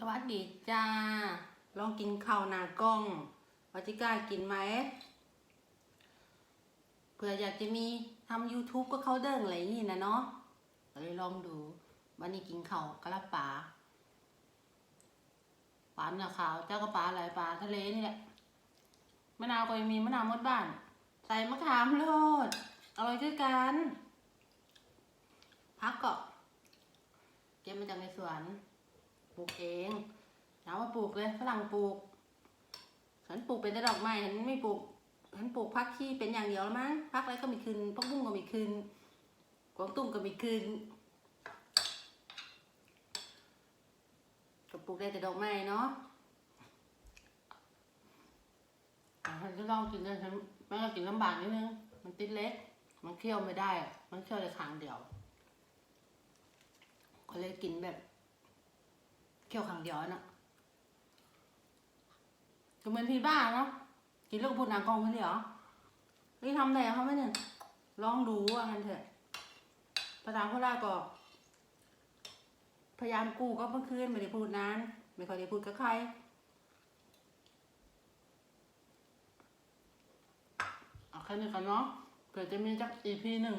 สวัสดีจ้า ลองกินข้าวหนากล้องวัจิก้ากินไหม เผื่ออยากจะมีทำ YouTube ก็เข้าเด้งอะไรอย่างนี้นะเนาะก็เลยลองดู วันนี้กินข้าวกะละปลาปลาเนื้อขาวเจ้าก็ปลาอะไรปลาทะเลนี่แหละ มะนาวก็ยังมีมะนาวมดบ้าน ใส่มะขามโลดอร่อยด้วยกัน พักก็เก็บมาจากในสวน ปลูกเองถามว่าปลูกเลยฝรั่งปลูกฉันปลูกเป็นแต่ดอกไม้ฉันไม่ปลูกฉันปลูกพักที่เป็นอย่างเดียวแล้วมั้งพักอะไรก็มีคืนพักบุ้งก็มีคืนกวางตุ้งก็มีคืนก็ปลูกได้แต่ดอกไม้เนาะฉันจะลองกินเลยฉันมันก็กินลำบากนิดนึงมันติดเล็ก มันเคี่ยวไม่ได้ มันเคี่ยวได้ครั้งเดียว ก็เลยกินแบบ เคี่ยวครั้งเดียวน่ะก็เหมือนพี่บ้าเนาะกินลูกพูดนางกองคนเดียวนี่ทำได้เขาไหมเนี่ยลองดูว่างั้นเถอะภาษาโคราชก็ พยายามกูก็เมื่อคืนไม่ได้พูดนานไม่ค่อยได้พูดกับใครเอาแค่นี้ก่อนเนาะเผื่อจะมีจักอีพีหนึ่ง